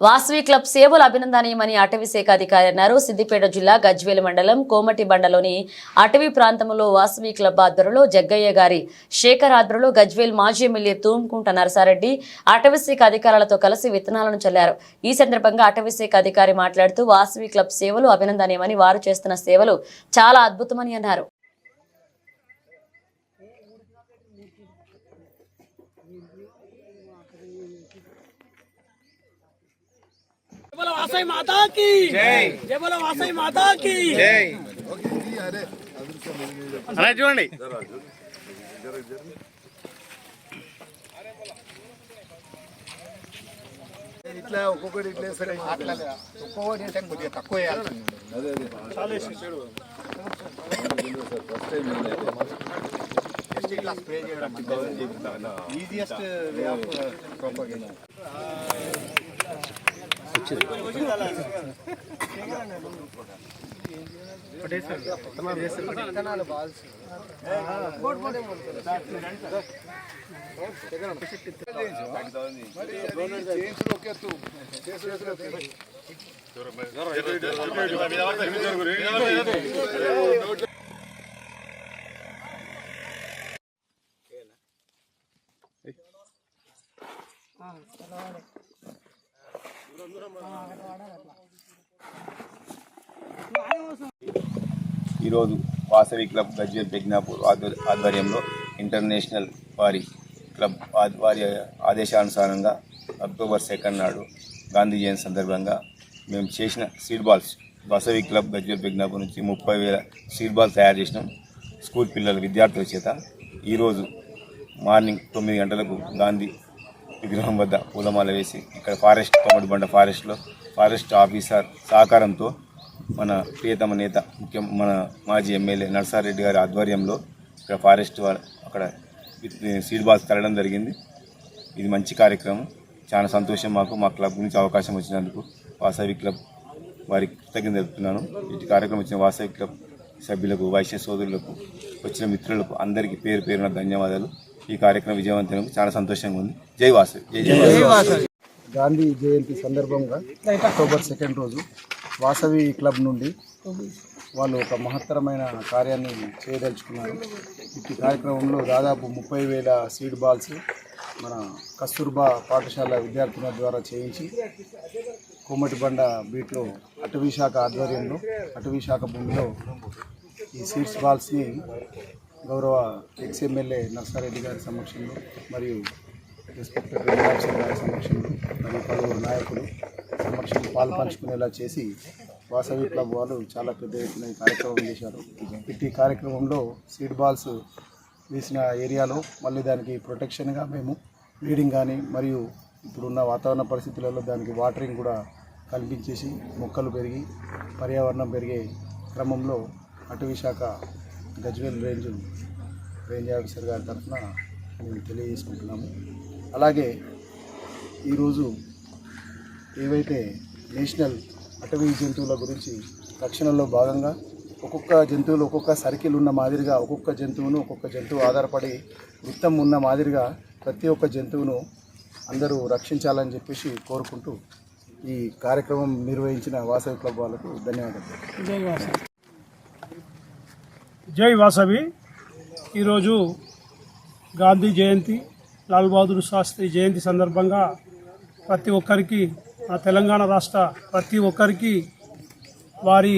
Vasavi club సేవలు అభినందనీయమని అటవీ శాఖ అధికారి అన్నారు. సిద్దిపేట జిల్లా గజ్వేల్ మండలం కోమటి బండలోని అటవీ ప్రాంతంలో వాసవి క్లబ్ ఆధ్వర్యంలో జగ్గయ్య గారి శేఖర్ ఆధ్వర్యంలో గజ్వేల్ మాజీ ఎమ్మెల్యే తూంకుంట నరసారెడ్డి అటవీ శాఖ అధికారులతో కలిసి విత్తనాలను చల్లారు. ఈ సందర్భంగా అటవీ శాఖ అధికారి మాట్లాడుతూ వాసవి క్లబ్ సేవలు అభినందనీయమని వారు చేస్తున్న సేవలు చాలా అద్భుతమని అన్నారు. बोलो वासई माता की जय जय बोलो वासई माता की అలా చూడండి ఇట్లా ఒక్కొక్కటి ఇట్లా వేస్తారు అట్లా ఒక్కొక్కటి వేసాక కొద్దిగా తక్కువ వేయాల్సింది అదే అదే ఇట్లా స్ప్రే చేయడం ఈజియెస్ట్ వే ఆఫ్ వచ్చింది ప్రొపగేషన్ ఈరోజు వాసవి క్లబ్ గజ్వేల్ పెగ్నాపూర్ ఆధ్వర్యంలో ఇంటర్నేషనల్ వారి క్లబ్ వారి ఆదేశానుసారంగా అక్టోబర్ సెకండ్ నాడు గాంధీ జయంతి సందర్భంగా మేము చేసిన seed balls Vasavi club Gajwel Pegnapur నుంచి ముప్పై వేల సీడ్ బాల్స్ తయారు చేసినాం. స్కూల్ పిల్లల విద్యార్థుల చేత ఈరోజు మార్నింగ్ తొమ్మిది గంటలకు గాంధీ విగ్రహం వద్ద పూలమాల వేసి ఇక్కడ ఫారెస్ట్ కొమ్మడిబండ ఫారెస్ట్లో ఫారెస్ట్ ఆఫీసర్ సహకారంతో మన ప్రియతమ నేత ముఖ్యం మన మాజీ ఎమ్మెల్యే నర్సారెడ్డి గారి ఆధ్వర్యంలో ఇక్కడ ఫారెస్ట్ అక్కడ సీడ్ బాల్స్ తరడం జరిగింది. ఇది మంచి కార్యక్రమం. చాలా సంతోషం మాకు. మా క్లబ్ నుంచి అవకాశం వచ్చినందుకు వాసవి క్లబ్ వారికి కృతజ్ఞత తెలుపుతున్నాను. ఇటు కార్యక్రమం వచ్చిన వాసవి క్లబ్ సభ్యులకు వైశ్య సోదరులకు వచ్చిన మిత్రులకు అందరికీ పేరు పేరున ధన్యవాదాలు. ఈ కార్యక్రమం విజయవంతం చాలా సంతోషంగా ఉంది. జై వాసవి గాంధీ జయంతి సందర్భంగా అక్టోబర్ సెకండ్ రోజు వాసవి క్లబ్ నుండి వాళ్ళు ఒక మహత్తరమైన కార్యాన్ని చేయదలుచుకున్నారు. ఇట్టి కార్యక్రమంలో దాదాపు ముప్పై వేల సీడ్ బాల్స్ మన కస్తూర్బా పాఠశాల విద్యార్థుల ద్వారా చేయించి కోమటిబండ బీట్లో అటవీ శాఖ ఆధ్వర్యంలో అటవీ శాఖ భూమిలో ఈ సీడ్స్ బాల్స్ని గౌరవ ఎక్స్ ఎమ్మెల్యే నర్సారెడ్డి గారి సమక్షంలో మరియు రెస్పెక్టెడ్ రెడ్డి గారి సమక్షంలో మరియు పలువురు నాయకులు సమక్షంలో పాలు పంచుకునేలా చేసి వాసవి క్లబ్ వాళ్ళు చాలా పెద్ద ఎత్తున ఈ కార్యక్రమం చేశారు. ఇట్టి కార్యక్రమంలో సీడ్ బాల్స్ వేసిన ఏరియాలో మళ్ళీ దానికి ప్రొటెక్షన్గా మేము బ్లీడింగ్ కానీ మరియు ఇప్పుడున్న వాతావరణ పరిస్థితులలో దానికి వాటరింగ్ కూడా కల్పించేసి మొక్కలు పెరిగి పర్యావరణం పెరిగే క్రమంలో అటవీ శాఖ గజ్వేల్ రేంజ్ రేంజ్ ఆఫీసర్ గారి తరఫున మేము తెలియజేసుకుంటున్నాము. అలాగే ఈరోజు ఏవైతే నేషనల్ అటవీ జంతువుల గురించి రక్షణలో భాగంగా ఒక్కొక్క జంతువులు ఒక్కొక్క సర్కిల్ ఉన్న మాదిరిగా ఒక్కొక్క జంతువును ఒక్కొక్క జంతువు ఆధారపడి వృత్తం ఉన్న మాదిరిగా ప్రతి ఒక్క జంతువును అందరూ రక్షించాలని చెప్పేసి కోరుకుంటూ ఈ కార్యక్రమం నిర్వహించిన వాసవి క్లబ్ వాళ్ళకు ధన్యవాదాలు. జై వాసవి. ఈరోజు గాంధీ జయంతి లాల్ బహదూర్ శాస్త్రి జయంతి సందర్భంగా ప్రతి ఒక్కరికి ఆ తెలంగాణ రాష్ట్ర ప్రతి ఒక్కరికి వారి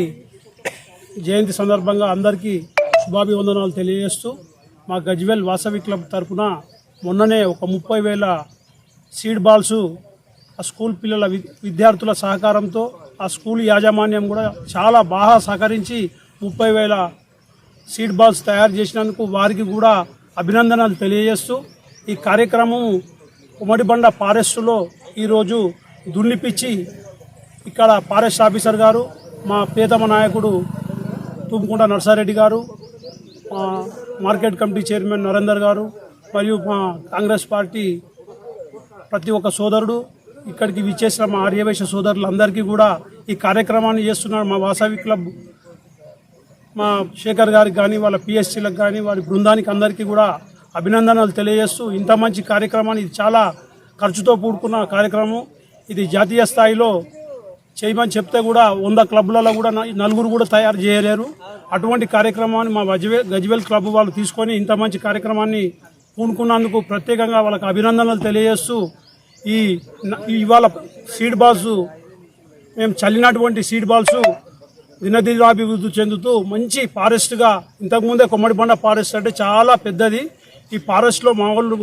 జయంతి సందర్భంగా అందరికీ శుభాభివందనాలు తెలియజేస్తూ మా గజ్వెల్ వాసవి క్లబ్ తరపున మొన్ననే ఒక ముప్పై వేల సీడ్ బాల్స్ ఆ స్కూల్ పిల్లల విద్యార్థుల సహకారంతో ఆ స్కూల్ యాజమాన్యం కూడా చాలా బాగా సహకరించి ముప్పై వేల సీడ్ బాల్స్ తయారు చేసినందుకు వారికి కూడా అభినందనలు తెలియజేస్తూ ఈ కార్యక్రమం ఉమ్మడిబండ ఫారెస్టులో ఈరోజు దున్నిపిచ్చి ఇక్కడ ఫారెస్ట్ ఆఫీసర్ గారు మా ప్రియతమ నాయకుడు తుమ్కుంట నర్సారెడ్డి గారు మా మార్కెట్ కమిటీ చైర్మన్ నరేందర్ గారు మరియు మా కాంగ్రెస్ పార్టీ ప్రతి ఒక్క సోదరుడు ఇక్కడికి విచ్చేసిన మా ఆర్యవేశ సోదరులందరికీ కూడా ఈ కార్యక్రమాన్ని చేస్తున్నారు మా వాసవి క్లబ్ మా శేఖర్ గారికి కానీ వాళ్ళ పిఎస్సీలకు కానీ వారి బృందానికి అందరికీ కూడా అభినందనలు తెలియజేస్తూ ఇంత మంచి కార్యక్రమాన్ని ఇది చాలా ఖర్చుతో కూడుకున్న కార్యక్రమం. ఇది జాతీయ స్థాయిలో చేయమని చెప్తే కూడా వంద క్లబ్లలో కూడా నలుగురు కూడా తయారు చేయలేరు. అటువంటి కార్యక్రమాన్ని మా గజ్వే గజ్వేల్ క్లబ్ వాళ్ళు తీసుకొని ఇంత మంచి కార్యక్రమాన్ని పూనుకున్నందుకు ప్రత్యేకంగా వాళ్ళకి అభినందనలు తెలియజేస్తూ ఈ ఈ ఇవాళ సీడ్ బాల్స్ మేము చల్లినటువంటి సీడ్ బాల్స్ దినదినాభివృద్ధి చెందుతూ మంచి ఫారెస్ట్గా ఇంతకుముందే కొమ్మడిబండ ఫారెస్ట్ అంటే చాలా పెద్దది. ఈ ఫారెస్ట్లో మా వాళ్ళు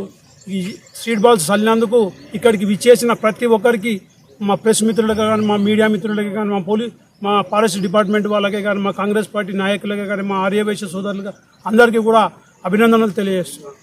ఈ సీడ్ బాల్స్ చల్లినందుకు ఇక్కడికి విచ్చేసిన ప్రతి ఒక్కరికి మా ప్రెస్ మిత్రులకి కానీ మా మీడియా మిత్రులకి కానీ మా పోలీస్ మా ఫారెస్ట్ డిపార్ట్మెంట్ వాళ్ళకే కానీ మా కాంగ్రెస్ పార్టీ నాయకులకే కానీ మా ఆర్యవేశ సోదరులుగా అందరికీ కూడా అభినందనలు తెలియజేస్తున్నాను